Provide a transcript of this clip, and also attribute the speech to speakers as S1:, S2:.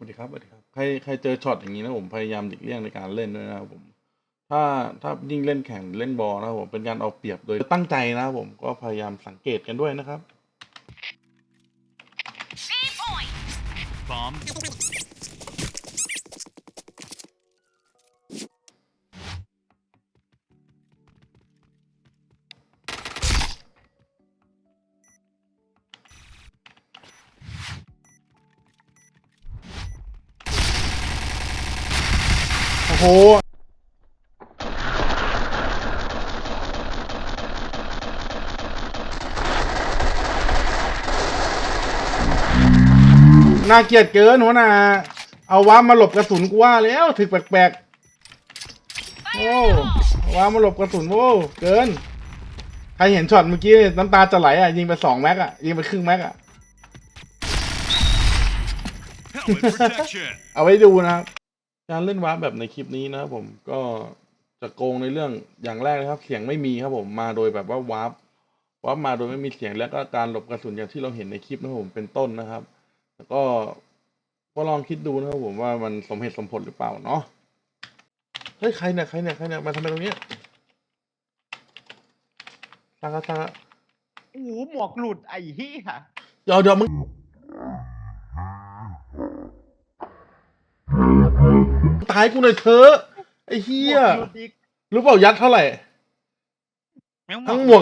S1: สวัสดีครับสวัสดีครับใครใครเจอช็อตอย่างนี้นะผมพยายามหลีกเลี่ยงในการเล่นด้วยนะครับผม ถ้าถ้ายิ่งเล่นแข่งเล่นบอลนะครับผมเป็นการเอาเปรียบโดยตั้งใจนะครับผมก็พยายามสังเกตกันด้วยนะครับ
S2: Bomb.
S1: โอ้โหน่าเกลียดเกินหัวหน้าเอาว้ามาหลบกระสุนกูว่าแล้วถึกแปลกๆโอ้เอาว้ามาหลบกระสุนโว้เกินใครเห็นช็อตเมื่อกี้น้ำตาจะไหลอะยิงไปสองแม็กอะยิงไปครึ่งแม็กอะ
S2: Helmet protection.
S1: เอาไว้ดูนะครับ การเล่นวาร์ปแบบในคลิปนี้นะครับผมก็จะโกงในเรื่องอย่างแรกนะครับ เสียงไม่มีครับผมมาโดยแบบว่าวาร์ปวาร์ปมาโดยไม่มีเสียงแล้วก็การหลบกระสุนอย่างที่เราเห็นในคลิปนะครับผมเป็นต้นนะครับ แล้วก็ก็ลองคิดดูนะครับผมว่ามันสมเหตุสมผลหรือเปล่าเนาะเฮ้ยใครเนี่ยใครเนี่ยใครเนี่ยมาทำไมตรงเนี้ยตากะตากะ
S3: โอ้โหหมวกหลุดไอ้เหี้ย
S1: เดี๋ยวเดี๋ยวมึง ตายกูหน่อยเถอะไอ้เหี้ย
S3: หมวกหลุดอีก
S1: รู้เปล่ายัดเท่าไหร่ ทั้งหมวก